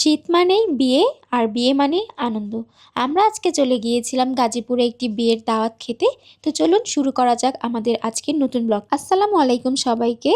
শীত মানেই বিয়ে আর বিয়ে মানে আনন্দ। আমরা আজকে চলে গিয়েছিলাম গাজীপুরে একটি বিয়ের দাওয়াত খেতে। তো চলুন শুরু করা যাক আমাদের আজকের নতুন ব্লগ। আসসালামু আলাইকুম সবাইকে।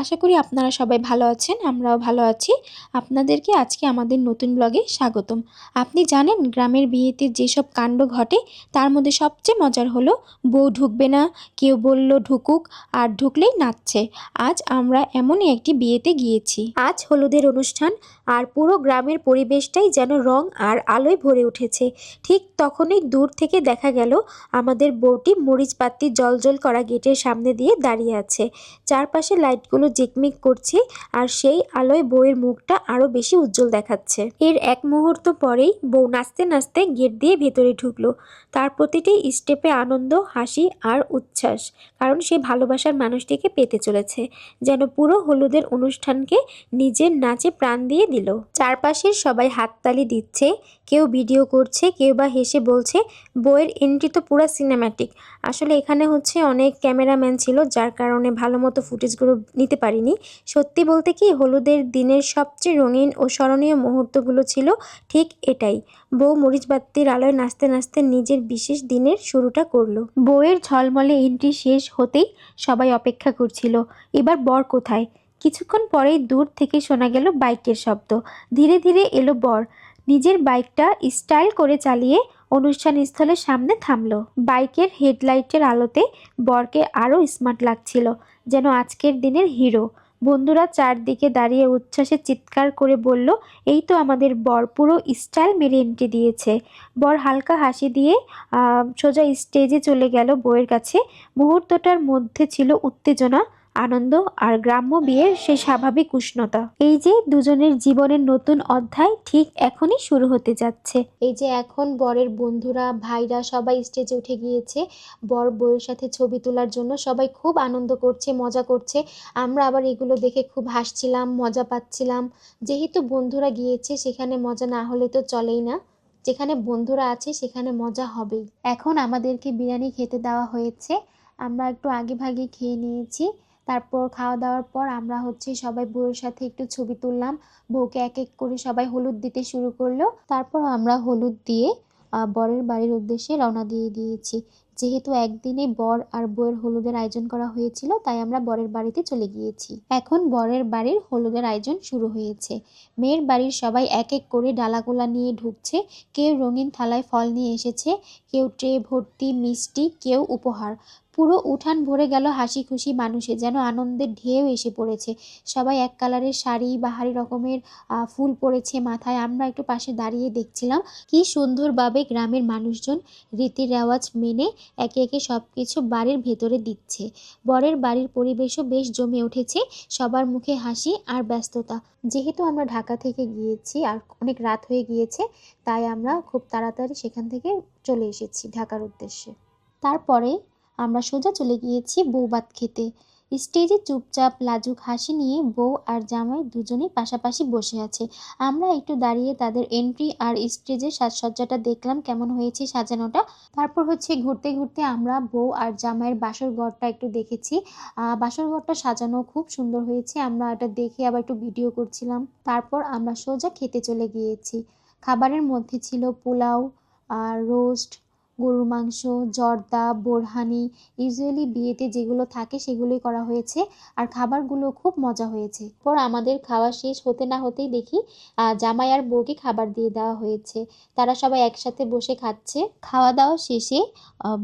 আশা করি আপনারা সবাই ভালো আছেন, আমরাও ভালো আছি। আপনাদেরকে আজকে আমাদের নতুন ব্লগে স্বাগতম। আপনি জানেন গ্রামের বিয়েতে যেসব কাণ্ড ঘটে, তার মধ্যে সবচেয়ে মজার হলো বউ ঢুকবে না, কেউ বলল ঢুকুক, আর ঢুকলেই নাচছে। আজ আমরা এমনই একটি বিয়েতে গিয়েছি। আজ হলুদের অনুষ্ঠান, আর পুরো গ্রামের পরিবেশটাই যেন রং আর আলোয় ভরে উঠেছে। ঠিক তখনই দূর থেকে দেখা গেল, আমাদের বউটি মরিচ পাত্তি জল করা গেটের সামনে দিয়ে দাঁড়িয়ে আছে। চারপাশে লাইটগুলো জিকমিক করছে আর সেই আলোয় বউয়ের মুখটা আরও বেশি উজ্জ্বল দেখাচ্ছে। এর এক মুহূর্ত পরেই বউ নাচতে নাচতে গেট দিয়ে ভেতরে ঢুকলো। তার প্রতিটি স্টেপে আনন্দ, হাসি আর উচ্ছ্বাস, কারণ সে ভালোবাসার মানুষটিকে পেতে চলেছে, যেন পুরো হলুদের অনুষ্ঠানকে নিজের নাচে প্রাণ দিয়ে দিল। চারপাশের সবাই হাততালি দিচ্ছে, কেউ ভিডিও করছে, কেউ বা হেসে বলছে বইয়ের এন্ট্রি তো পুরো সিনেম্যাটিক আসলে এখানে হচ্ছে অনেক ক্যামেরাম্যান ছিল, যার কারণে ভালো মতো ফুটেজগুলো নিতে পারিনি। সত্যি বলতে কি, হলুদের দিনের সবচেয়ে রঙিন ও স্মরণীয় মুহূর্তগুলো ছিল ঠিক এটাই। বউ মরিচ বাত্তির আলোয় নাচতে নাচতে নিজের বিশেষ দিনের শুরুটা করল। বউয়ের ঝলমলে এন্ট্রি শেষ হতেই সবাই অপেক্ষা করছিল, এবার বর কোথায়? কিছুক্ষণ পরেই দূর থেকে শোনা গেল বাইকের শব্দ। ধীরে ধীরে এলো বর। নিজের বাইকটা স্টাইল করে চালিয়ে অনুষ্ঠান স্থলের সামনে থামলো। বাইকের হেডলাইটের আলোতে বরকে আরও স্মার্ট লাগছিল, যেন আজকের দিনের হিরো। বন্ধুরা চারদিকে দাঁড়িয়ে উচ্ছ্বাসে চিৎকার করে বলল, এই তো আমাদের বর পুরো স্টাইল মেরে এন্ট্রি দিয়েছে। বর হালকা হাসি দিয়ে সোজা স্টেজে চলে গেল বউয়ের কাছে। মুহূর্তটার মধ্যে ছিল উত্তেজনা। আনন্দ আর গ্রাম্য বিয়ের সেই স্বাভাবিক উষ্ণতা। এই যে দুজনের জীবনের নতুন অধ্যায় ঠিক এখনই শুরু হতে যাচ্ছে। এই যে এখন বরের বন্ধুরা, ভাইরা সবাই স্টেজে উঠে গিয়েছে। বর বউয়ের সাথে ছবি তোলার জন্য সবাই খুব আনন্দ করছে, মজা করছে। আমরা আবার এগুলো দেখে খুব হাসছিলাম, মজা পাচ্ছিলাম। যেহেতু বন্ধুরা গিয়েছে, সেখানে মজা না হলে তো চলেই না। যেখানে বন্ধুরা আছে, সেখানে মজা হবেই। এখন আমাদেরকে বিরিয়ানি খেতে দেওয়া হয়েছে। আমরা একটু আগে ভাগে খেয়ে নিয়েছি। তারপর খাওয়া দাওয়ার পর আমরা হচ্ছে সবাই বউয়ের সাথে একটু ছবি তুললাম। বউকে এক এক করে সবাই হলুদ দিতে শুরু করল। তারপর আমরা হলুদ দিয়ে বরের বাড়ির উদ্দেশ্যে রওনা দিয়ে দিয়েছি। যেহেতু একদিনে বর আর বউয়ের হলুদের আয়োজন করা হয়েছিল, তাই আমরা বরের বাড়িতে চলে গিয়েছি। এখন বরের বাড়ির হলুদের আয়োজন শুরু হয়েছে। মেয়ের বাড়ির সবাই এক এক করে ডালাগোলা নিয়ে ঢুকছে। কেউ রঙিন থালায় ফল নিয়ে এসেছে, কেউ ট্রে, ভর্তি, মিষ্টি, কেউ উপহার। পুরো উঠান ভরে গেল হাসি খুশি মানুষে, যেন আনন্দের ঢেউ এসে পড়েছে। সবাই এক কালারের শাড়ি, বাহারি রকমের ফুল পড়েছে মাথায়। আমরা একটু পাশে দাঁড়িয়ে দেখছিলাম, কি সুন্দরভাবে গ্রামের মানুষজন রীতি রেওয়াজ মেনে একে একে সব কিছু বাড়ির ভেতরে দিচ্ছে। বরের বাড়ির পরিবেশও বেশ জমে উঠেছে, সবার মুখে হাসি আর ব্যস্ততা। যেহেতু আমরা ঢাকা থেকে গিয়েছি আর অনেক রাত হয়ে গিয়েছে, তাই আমরা খুব তাড়াতাড়ি সেখান থেকে চলে এসেছি ঢাকার উদ্দেশ্যে। তারপরে আমরা সোজা চলে গিয়েছি বৌবাত খেতে। স্টেজে চুপচাপ, লাজুক হাসি নিয়ে বউ আর জামাই দুজনেই পাশাপাশি বসে আছে। আমরা একটু দাঁড়িয়ে তাদের এন্ট্রি আর স্টেজের সাজসজ্জাটা দেখলাম কেমন হয়েছে সাজানোটা। তারপর হচ্ছে ঘুরতে ঘুরতে আমরা বউ আর জামাইয়ের বাসর ঘরটা একটু দেখেছি। বাসর ঘরটা সাজানো খুব সুন্দর হয়েছে। আমরা এটা দেখে আবার একটু ভিডিও করছিলাম। তারপর আমরা সোজা খেতে চলে গিয়েছি। খাবারের মধ্যে ছিল পোলাও আর রোস্ট গরুর মাংস, জর্দা, বোরহানি ইউজুয়ালি বিয়েতে যেগুলো থাকে সেগুলোই করা হয়েছে। আর খাবারগুলো খুব মজা হয়েছে। পর আমাদের খাওয়া শেষ হতে না হতেই দেখি জামাই আর বউকে খাবার দিয়ে দেওয়া হয়েছে। তারা সবাই একসাথে বসে খাচ্ছে। খাওয়া দাওয়া শেষে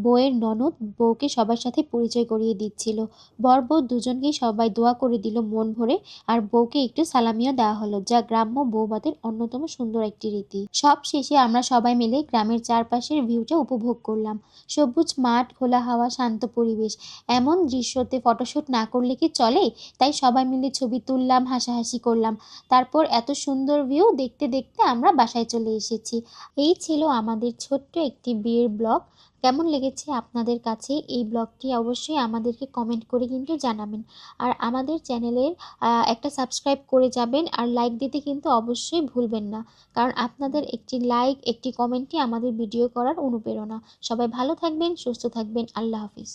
বউয়ের ননদ বউকে সবার সাথে পরিচয় করিয়ে দিচ্ছিল। বর বউ দুজনকেই সবাই দোয়া করে দিল মন ভরে, আর বউকে একটু সালামিও দেওয়া হলো, যা গ্রাম্য বউবাদের অন্যতম সুন্দর একটি রীতি। সব শেষে আমরা সবাই মিলে গ্রামের চারপাশের ভিউটা উপভোগ করলাম। সবুজ মাঠ, খোলা হাওয়া, শান্ত পরিবেশ। এমন দৃশ্যতে ফটোশ্যুট না করলে কি চলে? তাই সবাই মিলে ছবি তুললাম, হাসাহাসি করলাম। তারপর এত সুন্দর ভিউ দেখতে দেখতে আমরা বাসায় চলে এসেছি। এই ছিল আমাদের ছোট্ট একটি বিয়ের ব্লগ। কেমন লেগেছে আপনাদের কাছে এই ব্লগটি অবশ্যই আমাদেরকে কমেন্ট করে কিন্তু জানাবেন। আর আমাদের চ্যানেলের একটা সাবস্ক্রাইব করে যাবেন আর লাইক দিতে কিন্তু অবশ্যই ভুলবেন না। কারণ আপনাদের একটি লাইক একটি কমেন্টই আমাদের ভিডিও করার অনুপ্রেরণা। সবাই ভালো থাকবেন, সুস্থ থাকবেন। আল্লাহ হাফিজ।